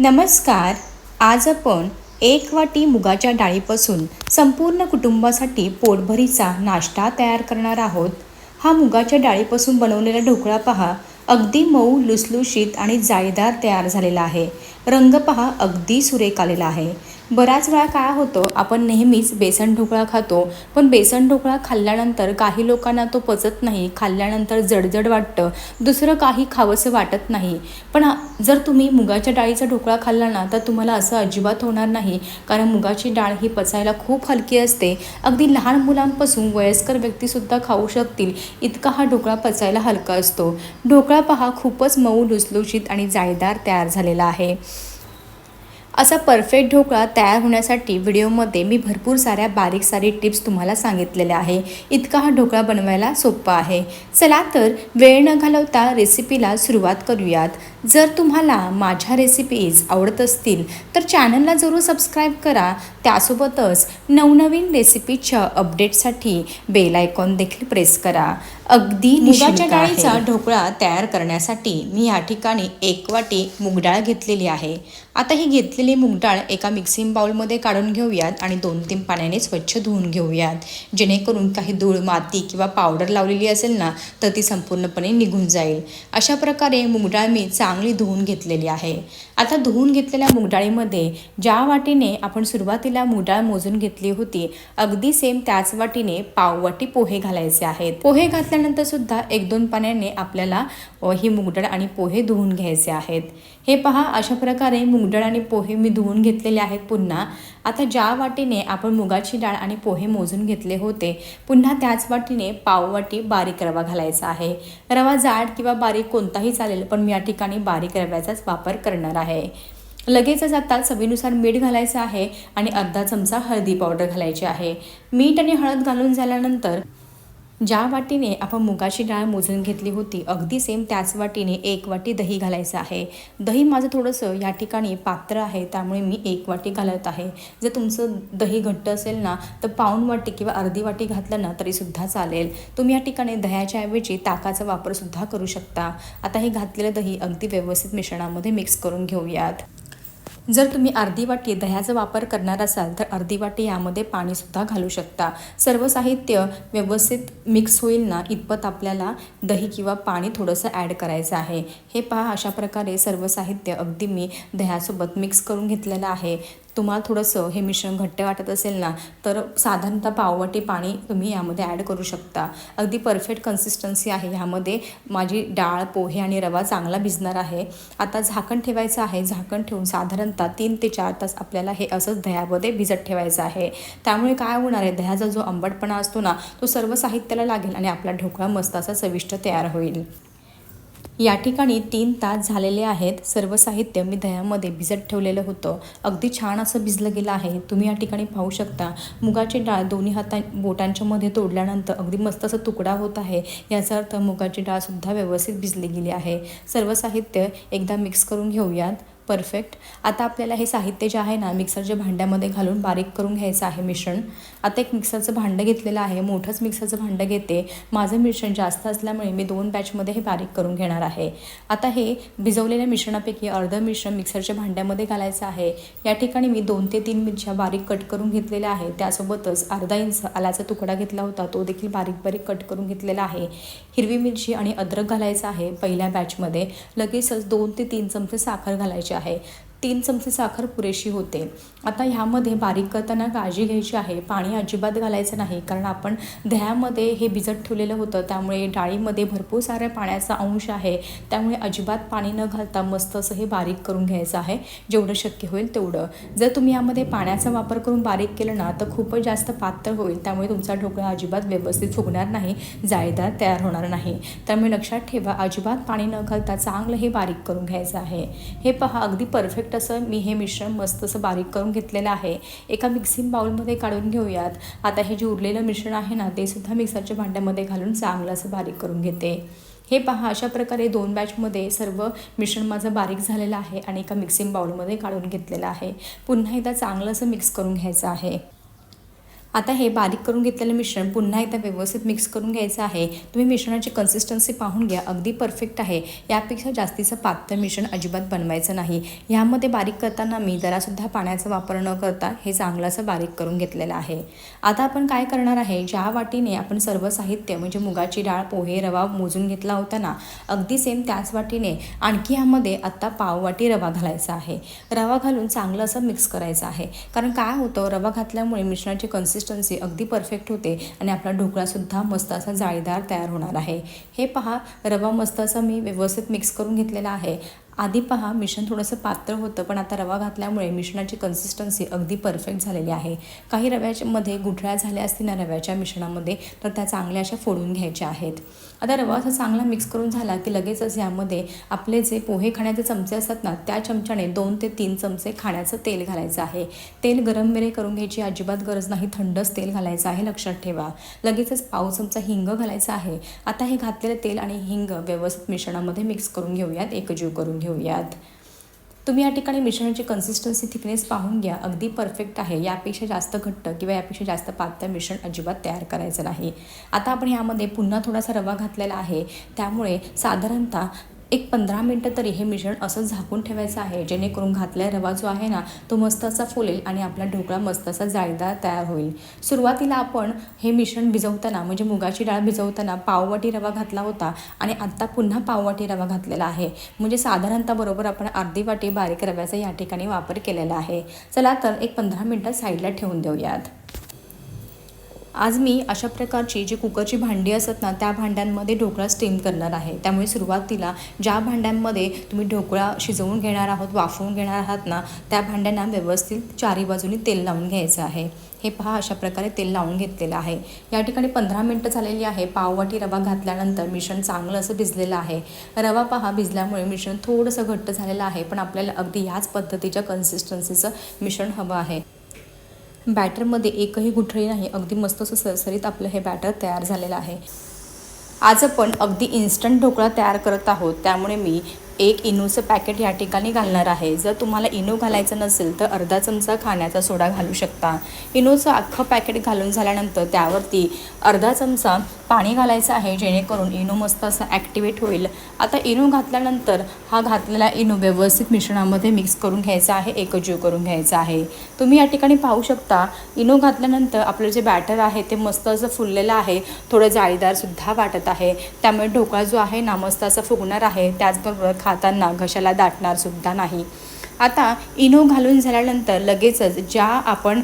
नमस्कार. आज आपण एक वाटी मुगाच्या डाळीपासून संपूर्ण कुटुंबासाठी पोटभरीचा नाश्ता तयार करणार आहोत. हा मुगाच्या डाळीपासून बनवलेला ढोकळा पहा. अगदी मऊ लुसलुशीत आणि जाळीदार तयार झालेला आहे. रंग पहा अगदी सुरेख आलेला आहे. बऱ्याच वेळा काय होतं आपण नेहमीच बेसन ढोकळा खातो पण बेसन ढोकळा खाल्ल्यानंतर काही लोकांना तो पचत नाही खाल्ल्यानंतर जडजड वाटतं दुसरं काही खावंसं वाटत नाही. पण जर तुम्ही मुगाच्या डाळीचा ढोकळा खाल्ला ना तर तुम्हाला असं अजिबात होणार नाही कारण मुगाची डाळ ही पचायला खूप हलकी असते. अगदी लहान मुलांपासून वयस्कर व्यक्तीसुद्धा खाऊ शकतील इतका हा ढोकळा पचायला हलका असतो. ढोकळा पहा खूपच मऊ लुसलुशीत आणि जाळीदार तयार झालेला आहे. असा परफेक्ट ढोकळा तयार होण्यासाठी व्हिडिओमध्ये मी भरपूर साऱ्या बारीक सारी टिप्स तुम्हाला सांगितलेल्या आहे. इतका हा ढोकळा बनवायला सोपा आहे. चला तर वेळ न घालवता रेसिपीला सुरुवात करूयात. जर तुम्हाला माझ्या रेसिपीज आवडत असतील तर चॅनलला जरूर सबस्क्राईब करा. त्यासोबतच नवनवीन रेसिपीच्या अपडेटसाठी बेल आयकॉन देखील प्रेस करा. अगदी मुगाच्या डाळीचा. ढोकळा तयार करण्यासाठी मी या ठिकाणी एक वाटी मुगडाळ घेतलेली आहे. आता ही घेतलेली मुगडाळ एका मिक्सिंग बाउलमध्ये काढून घेऊयात आणि दोन तीन पाण्याने स्वच्छ धुवून घेऊयात. जेणेकरून काही धूळ माती किंवा पावडर लावलेली असेल ना तर ती संपूर्णपणे निघून जाईल. अशा प्रकारे मुगडाळ मी चांगली धुवून घेतलेली आहे. आता धुवून घेतलेल्या मुगडाळीमध्ये ज्या वाटीने आपण सुरुवातीला मुगडाळ मोजून घेतली होती अगदी सेम त्याच वाटीने पाववाटी पोहे घालायचे आहेत. पोहे घातल्यानंतर सुद्धा एक दोन पाण्याने आपल्याला ही मुगडाळ आणि पोहे धुवून घ्यायचे आहेत. हे पहा अशा प्रकारे मुगडाळ आणि पोहे मी धुवून घेतलेले आहेत पुन्हा. आता ज्या वाटीने आपण मुगाची डाळ आणि पोहे मोजून घेतले होते पुन्हा त्याच वाटीने पाववाटी बारीक रवा घालायचा आहे. रवा जाड किंवा बारीक कोणताही चालेल पण मी या ठिकाणी बारीक रव्याचाच वापर करणार आहे. लगेचच आता चवीनुसार मीठ घालायचं आहे आणि अर्धा चमचा हळदी पावडर घालायची आहे. मीठ आणि हळद घालून झाल्यानंतर ज्या वाटीने आपण मुगाची डाळ मोजून घेतली होती अगदी सेम त्याच वाटीने एक वाटी दही घालायचं आहे. दही माझं थोडंसं या ठिकाणी पात्र आहे त्यामुळे मी एक वाटी घालत आहे. जर तुमचं दही घट्ट असेल ना तर पाऊण वाटी किंवा अर्धी वाटी घातलं ना तरीसुद्धा चालेल. तुम्ही या ठिकाणी दह्याच्या ऐवजी ताकाचा वापरसुद्धा करू शकता. आता हे घातलेलं दही अगदी व्यवस्थित मिश्रणामध्ये मिक्स करून घेऊयात. जर तुम्ही अर्धी वाटी दह्याचा वापर करणार असाल तर अर्धी वाटी यामध्ये पाणीसुद्धा घालू शकता. सर्व साहित्य व्यवस्थित मिक्स होईल ना इतपत आपल्याला दही किंवा पाणी थोडंसं ॲड करायचं आहे. हे पहा अशा प्रकारे सर्व साहित्य अगदी मी दह्यासोबत मिक्स करून घेतलेलं आहे. तुम्हाला थोडंसं हे मिश्रण घट्ट वाटत असेल ना तर साधारणतः पाववाटी पाणी तुम्ही यामध्ये ॲड करू शकता. अगदी परफेक्ट कन्सिस्टन्सी आहे. ह्यामध्ये माझी डाळ पोहे आणि रवा चांगला भिजणार आहे. आता झाकण ठेवायचं आहे. झाकण ठेवून साधारणतः तीन ते चार तास आपल्याला हे असंच दह्यामध्ये भिजत ठेवायचं आहे. त्यामुळे काय होणार आहे? दह्याचा जो आंबटपणा असतो ना तो सर्व साहित्याला लागेल आणि आपला ढोकळा मस्त असा चविष्ट तयार होईल. या ठिकाणी तीन तास झालेले आहेत. सर्व साहित्य मी दह्यामध्ये भिजत ठेवलेलं होतं. अगदी छान असं भिजलं गेलं आहे. तुम्ही या ठिकाणी पाहू शकता. मुगाची डाळ दोन्ही हाता बोटांच्या मध्ये तोडल्यानंतर अगदी मस्त असं तुकडा होत आहे. याचा अर्थ मुगाची डाळसुद्धा व्यवस्थित भिजली गेली आहे. सर्व साहित्य एकदा मिक्स करून घेऊयात. परफेक्ट आता आपल्याला हे साहित्य जे आहे ना मिक्सरच्या भांड्यामध्ये घालून बारीक करून घ्यायचं आहे मिश्रण. आता एक मिक्सरचं भांडं घेतलेलं आहे मोठंच मिक्सरचं भांडं घेते. माझं मिश्रण जास्त असल्यामुळे मी दोन बॅचमध्ये हे बारीक करून घेणार आहे. आता हे भिजवलेल्या मिश्रणापैकी अर्धं मिश्रण मिक्सरच्या भांड्यामध्ये घालायचं आहे. या ठिकाणी मी दोन ते तीन मिरच्या बारीक कट करून घेतलेल्या आहे. त्यासोबतच अर्धा इंच आल्याचा तुकडा घेतला होता तो देखील बारीक बारीक कट करून घेतलेला आहे. हिरवी मिरची आणि अद्रक घालायचं आहे पहिल्या बॅचमध्ये लगेचच दोन ते तीन चमचे साखर घालायची आहे. आहे. तीन चमचे साखर पुरेशी होते. आता ह्यामध्ये बारीक करताना काळजी घ्यायची आहे. पाणी अजिबात घालायचं नाही कारण आपण दह्यामध्ये हे भिजत ठेवलेलं होतं. त्यामुळे डाळीमध्ये भरपूर साऱ्या पाण्याचा अंश आहे. त्यामुळे अजिबात पाणी न घालता मस्त असं हे बारीक करून घ्यायचं आहे. जेवढं शक्य होईल तेवढं. जर तुम्ही यामध्ये पाण्याचा वापर करून बारीक केलं ना तर खूपच जास्त पातळ होईल. त्यामुळे तुमचा ढोकळा अजिबात व्यवस्थित फुगणार नाही. जाळीदार तयार होणार नाही. त्यामुळे लक्षात ठेवा अजिबात पाणी न घालता चांगलं हे बारीक करून घ्यायचं आहे. हे पहा अगदी परफेक्ट असं मी हे मिश्रण मस्त असं बारीक करून घेतलेलं आहे. एका मिक्सिंग बाउलमध्ये काढून घेऊयात. आता हे जे उरलेलं मिश्रण आहे ना ते सुद्धा मिक्सरच्या भांड्यामध्ये घालून चांगलं असं बारीक करून घेते. हे पहा अशा प्रकारे दोन बॅचमध्ये सर्व मिश्रण माझं बारीक झालेलं आहे आणि एका मिक्सिंग बाउलमध्ये काढून घेतलेलं आहे. पुन्हा एकदा चांगलं असं मिक्स करून घ्यायचं आहे. आता हे बारीक करून घेतलेलं मिश्रण पुन्हा एकदा व्यवस्थित मिक्स करून घ्यायचं आहे. तुम्ही मिश्रणाची कन्सिस्टन्सी पाहून घ्या. अगदी परफेक्ट आहे. यापेक्षा जास्तीचं पातळ मिश्रण अजिबात बनवायचं नाही. ह्यामध्ये बारीक करताना मी जरासुद्धा पाण्याचा वापर न करता हे चांगलं असं बारीक करून घेतलेलं आहे. आता आपण काय करणार आहे? ज्या वाटीने आपण सर्व साहित्य म्हणजे मुगाची डाळ पोहे रवा मोजून घेतला होता ना अगदी सेम त्याच वाटीने आणखी ह्यामध्ये आत्ता पाववाटी रवा घालायचा आहे. रवा घालून चांगलं असं मिक्स करायचं आहे. कारण काय होतं? रवा घातल्यामुळे मिश्रणाची कन्सिस्टन्सी अगदी परफेक्ट होते आणि आपला ढोकळासुद्धा मस्त असा जाळीदार तयार होणार आहे. हे पहा रवा मस्त असा मी व्यवस्थित मिक्स करून घेतलेला आहे. आधी पहा मिश्रण थोडंसं पातळ होतं पण आता रवा घातल्यामुळे मिश्रणाची कन्सिस्टन्सी अगदी परफेक्ट झालेली आहे. काही रव्याच्यामध्ये गुठळ्या झाल्या असतील ना रव्याच्या मिश्रणामध्ये तर त्या चांगल्या अशा फोडून घ्यायच्या आहेत. आता रवा असा चांगला मिक्स करून झाला की लगेचच यामध्ये आपले जे पोहे खाण्याचे चमचे असतात ना त्या चमच्याने दोन ते तीन चमचे खाण्याचं तेल घालायचं आहे. तेल गरम मिरे करून घ्यायची अजिबात गरज नाही थंडच तेल घालायचं आहे लक्षात ठेवा. लगेचच पाव चमचा हिंग घालायचा आहे. आता हे घातलेलं तेल आणि हिंग व्यवस्थित मिश्रणामध्ये मिक्स करून घेऊयात एकजीव करून घेऊयात. तुम्ही या ठिकाणी मिश्रणाची कन्सिस्टन्सी थिकनेस पाहून घ्या. अगदी परफेक्ट आहे. यापेक्षा जास्त घट्ट किंवा यापेक्षा जास्त पातळ मिश्रण अजिबात तयार करायचं नाही. आता आपण यामध्ये पुन्हा थोडासा रवा घातलेला आहे. त्यामुळे साधारणतः एक पंधरा मिनटं तरी हे मिश्रण असं झाकून ठेवायचं आहे जेणेकरून घातलेला रवा जो आहे ना तो मस्त असा फुलेल आणि आपला ढोकळा मस्त असा जाळीदार तयार होईल. सुरुवातीला आपण हे मिश्रण भिजवताना म्हणजे मुगाची डाळ भिजवताना पाववाटी रवा घातला होता आणि आत्ता पुन्हा पाववाटी रवा घातलेला आहे. म्हणजे साधारणतः बरोबर आपण अर्धी वाटी बारीक रव्याचा या ठिकाणी वापर केलेला आहे. चला तर एक पंधरा मिनटं साईडला ठेवून देऊयात. आज मी अशा प्रकारची जी कुकरची भांडी असतात ना त्या भांड्यांमध्ये ढोकळा स्टीम करणार आहे. त्यामुळे सुरुवातीला ज्या भांड्यांमध्ये तुम्ही ढोकळा शिजवून घेणार आहोत वाफवून घेणार आहात ना त्या भांड्यांना व्यवस्थित चारी बाजूनी तेल लावून घ्यायचं आहे. हे पहा अशा प्रकारे तेल लावून घेतलेलं आहे. या ठिकाणी पंधरा मिनटं झालेली आहे. पाववाटी रवा घातल्यानंतर मिश्रण चांगलं असं भिजलेलं आहे. रवा पहा भिजल्यामुळे मिश्रण थोडंसं घट्ट झालेलं आहे पण आपल्याला अगदी याच पद्धतीच्या कन्सिस्टन्सीचं मिश्रण हवं आहे. बॅटरमध्ये एकही गुठळी नाही. अगदी मस्त असं सरसरीत आपलं हे बॅटर तयार झालेलं आहे. आज आपण अगदी इन्स्टंट ढोकळा तयार करत आहोत. त्यामुळे मी एक इनोचं पॅकेट या ठिकाणी घालणार आहे. जर तुम्हाला इनो घालायचं नसेल तर अर्धा चमचा खाण्याचा सोडा घालू शकता. इनोचं अख्खं पॅकेट घालून झाल्यानंतर त्यावरती अर्धा चमचा पाणी घालायचं आहे जेणेकरून इनो मस्त असं ॲक्टिवेट होईल. आता इनो घातल्यानंतर हा घातलेला इनो व्यवस्थित मिश्रणामध्ये मिक्स करून घ्यायचा आहे एकजीव करून घ्यायचा आहे. तुम्ही या ठिकाणी पाहू शकता इनो घातल्यानंतर आपलं जे बॅटर आहे ते मस्त असं फुललेलं आहे थोडं जाळीदारसुद्धा वाटत आहे. त्यामुळे ढोकळा जो आहे ना मस्त असा फुगणार आहे. त्याचबरोबर खाताना घशाला दाटणार सुद्धा नाही. आता इनो घालून झाल्यानंतर लगेचच ज्या आपण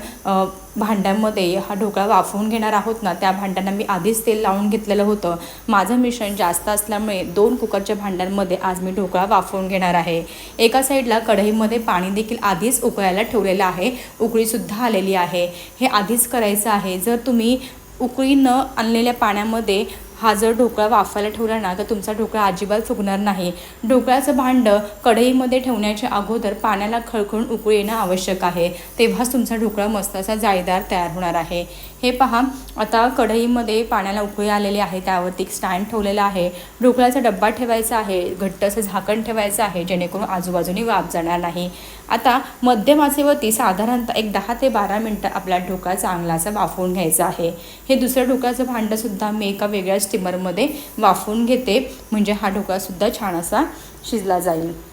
भांड्यांमध्ये भांड्यामध्ये हा ढोकळा वाफवून घेणार आहोत ना त्या भांड्यांना मी आधीच तेल लावून घेतलेलं होतं. माझं मिश्रण जास्त असल्यामुळे दोन कुकरच्या भांड्यांमध्ये आज मी ढोकळा वाफवून घेणार आहे. एका साईडला कढईमध्ये पाणी देखील आधीच उकळायला ठेवलेलं आहे. उकळीसुद्धा आलेली आहे. हे आधीच करायचं आहे. जर तुम्ही उकळी न आणलेल्या पाण्यामध्ये हा जर ढोकळा वाफायला ठेवला ना तर तुमचा ढोकळा अजिबात फुगणार नाही. ढोकळ्याचं भांडं कढईमध्ये ठेवण्याच्या अगोदर पाण्याला खळखळून उकळी येणं आवश्यक आहे. तेव्हाच तुमचा ढोकळा मस्त असा जाळीदार तयार होणार आहे. हे पहा आता कढईमध्ये पाण्याला उकळी आलेली आहे त्यावरती एक स्टँड ठेवलेला आहे. ढोकळ्याचा डब्बा ठेवायचा आहे घट्ट असं झाकण ठेवायचं आहे जेणेकरून आजूबाजूने वाफ जाणार नाही. आता मध्यम आचेवरती साधारणतः एक दहा ते बारा मिनटं आपला ढोका चांगला असा वाफवून घ्यायचा आहे. हे दुसरं ढोकळ्याचं भांडंसुद्धा मी एका वेगळ्या स्टीमरमध्ये वाफवून घेते. म्हणजे हा ढोकासुद्धा छान असा शिजला जाईल.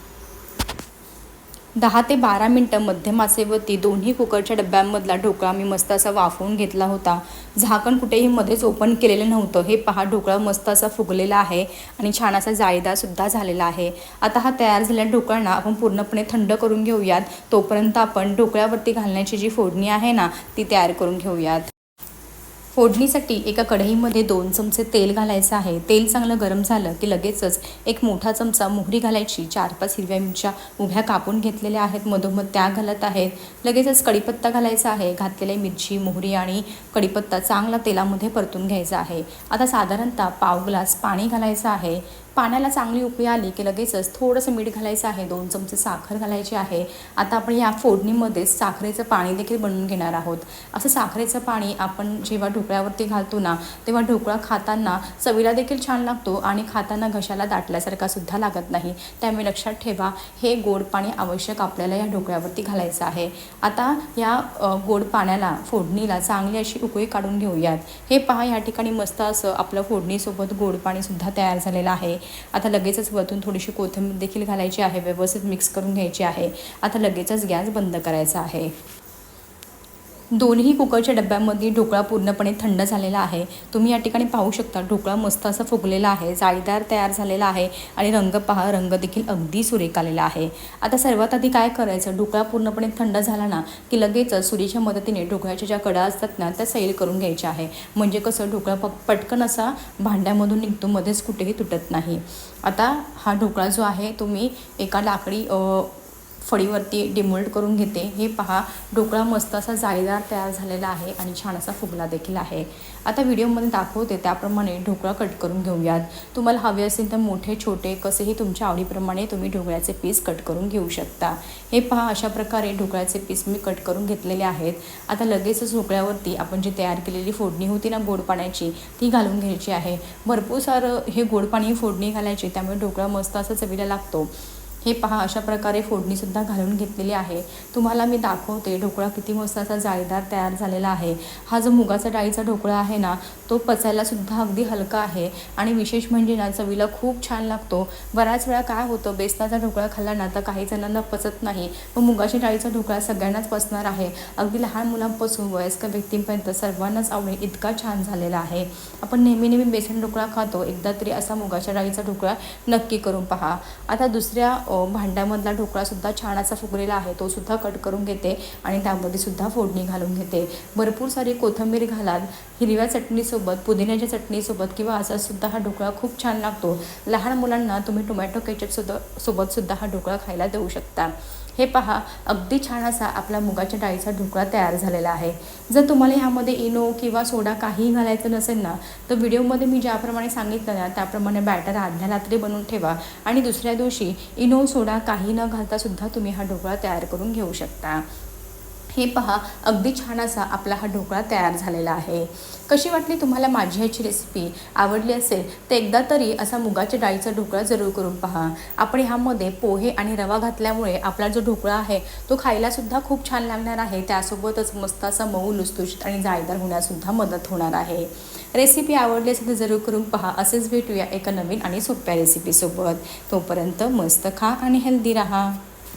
दहा ते बारा मिनटं मध्यम आचेवरती दोन्ही कुकरच्या डब्यांमधला ढोकळा मी मस्त असा वाफवून घेतला होता. झाकण कुठेही मध्येच ओपन केलेलं नव्हतं. हे पहा ढोकळा मस्त असा फुगलेला आहे आणि छान असा जाळीदारसुद्धा झालेला आहे. आता हा तयार झालेल्या ढोकळांना आपण पूर्णपणे थंड करून घेऊयात. तोपर्यंत आपण ढोकळ्यावरती घालण्याची जी फोडणी आहे ना ती तयार करून घेऊयात. फोडणीसाठी एका कढईमध्ये दोन चमचे तेल घालायचं आहे. तेल चांगलं गरम झालं की लगेचच एक मोठा चमचा मोहरी घालायची. चार पाच हिरव्या मिरच्या उभ्या कापून घेतलेल्या आहेत. मधोमध त्या घालत आहेत. लगेचच कढीपत्ता घालायचा आहे. घातलेल्या मिरची मोहरी आणि कढीपत्ता चांगला तेलामध्ये परतून घ्यायचा आहे. आता साधारणतः पाव ग्लास पाणी घालायचं आहे. पाण्याला चांगली उकळी आली की लगेचच थोडंसं मीठ घालायचं आहे. दोन चमचे साखर घालायची आहे. आता आपण या फोडणीमध्ये साखरेचं पाणी देखील बनवून घेणार आहोत. असं साखरेचं पाणी आपण जेव्हा ढोकळ्यावरती घालतो ना तेव्हा ढोकळा खाताना चवीला देखील छान लागतो आणि खाताना घशाला दाटल्यासारखा सुद्धा लागत नाही. त्यामुळे लक्षात ठेवा हे गोड पाणी आवश्यक आपल्याला या ढोकळ्यावरती घालायचं आहे. आता या गोड पाण्याला फोडणीला चांगली अशी उकळी काढून घेऊयात. हे पहा या ठिकाणी मस्त असं आपलं फोडणीसोबत गोड पाणीसुद्धा तयार झालेलं आहे. आता लगेचच वरतून थोडीशी कोथिंबीर देखील घालायची आहे व्यवस्थित मिक्स करून घ्यायची आहे. आता लगेचच गॅस बंद करायचा आहे. दोन्ही कुकरच्या डब्यामध्ये ढोकळा पूर्णपणे थंड झालेला आहे. तुम्ही या ठिकाणी पाहू शकता ढोकळा मस्त असा फुगलेला आहे जाळीदार तयार झालेला आहे आणि रंग पहा रंग देखील अगदी सुरेख आलेला आहे. आता सर्वात आधी काय करायचं? ढोकळा पूर्णपणे थंड झाला ना की लगेचच सुरीच्या मदतीने ढोकळ्याच्या ज्या कडा असतात ना त्या सैल करून घ्यायच्या आहे. म्हणजे कसं ढोकळा प पटकन असा भांड्यामधून निघतो मध्येच कुठेही तुटत नाही. आता हा ढोकळा जो आहे तुम्ही एका लाकडी फळीवरती डिमोल्ड करून घेते. हे पहा ढोकळा मस्त असा जाळीदार तयार झालेला आहे आणि छान असा फुगला देखील आहे. आता व्हिडिओमध्ये दाखवते त्याप्रमाणे ढोकळा कट करून घेऊयात. तुम्हाला हवे असेल तर मोठे छोटे कसेही तुमच्या आवडीप्रमाणे तुम्ही ढोकळ्याचे पीस कट करून घेऊ शकता. हे पहा अशा प्रकारे ढोकळ्याचे पीस मी कट करून घेतलेले आहेत. आता लगेचच ढोकळ्यावरती आपण जी तयार केलेली फोडणी होती ना गोड पाण्याची ती घालून घ्यायची आहे. भरपूर सारं हे गोड पाणी फोडणी घालायची त्यामुळे ढोकळा मस्त असा चवीला लागतो. हे पहा अशा प्रकारे फोडणीसुद्धा घालून घेतलेली आहे. तुम्हाला मी दाखवते ढोकळा किती मस्त असा जाळीदार तयार झालेला आहे. हा जो मुगाचा डाळीचा ढोकळा आहे ना तो पचायलासुद्धा अगदी हलका आहे आणि विशेष म्हणजे ना चवीला खूप छान लागतो. बऱ्याच वेळा काय होतं बेसनाचा ढोकळा खाल्ला ना तर काही जणांना पचत नाही. पण मुगाच्या डाळीचा ढोकळा सगळ्यांनाच पचणार आहे. अगदी लहान मुलांपासून वयस्कर व्यक्तींपर्यंत सर्वांनाच आवडेल इतका छान झालेला आहे. आपण नेहमी नेहमी बेसन ढोकळा खातो. एकदा तरी असा मुगाच्या डाळीचा ढोकळा नक्की करून पहा. आता दुसऱ्या भांड्यामधला ढोकळासुद्धा छान असा फुगलेला आहे. तो सुद्धा कट करून घेते आणि त्यामध्ये सुद्धा फोडणी घालून घेते. भरपूर सारी कोथिंबीर घालात हिरव्या चटणीसोबत पुदिन्याच्या चटणीसोबत किंवा असा सुद्धा हा ढोकळा खूप छान लागतो. लहान मुलांना तुम्ही टोमॅटो केचपसुद्धा सोबतसुद्धा हा ढोकळा खायला देऊ शकता. हे पहा अगदी छान असा आपला मुगाच्या डाळीचा ढोकळा तयार झालेला आहे. जर तुम्हाला ह्यामध्ये इनो किंवा सोडा काहीही घालायचं नसेल ना तर व्हिडिओमध्ये मी ज्याप्रमाणे सांगितलं ना त्याप्रमाणे बॅटर आधल्या रात्री बनवून ठेवा आणि दुसऱ्या दिवशी इनो सोडा काही न घालतासुद्धा तुम्ही हा ढोकळा तयार करून घेऊ शकता. हे पहा अगदी छान असा आपला हा ढोकळा तयार झालेला आहे. कशी वाटली तुम्हाला माझी ह्याची रेसिपी आवडली असेल तर एकदा तरी असा मुगाच्या डाळीचा ढोकळा जरूर करून पहा. आपण ह्यामध्ये पोहे आणि रवा घातल्यामुळे आपला जो ढोकळा आहे तो खायलासुद्धा खूप छान लागणार आहे. त्यासोबतच मस्त असा मऊ लुसलुशीत आणि जाळीदार होण्यासुद्धा मदत होणार आहे. रेसिपी आवडली असेल तर जरूर करून पहा. असेच भेटूया एका नवीन आणि सोप्या रेसिपीसोबत तोपर्यंत मस्त खा आणि हेल्दी राहा.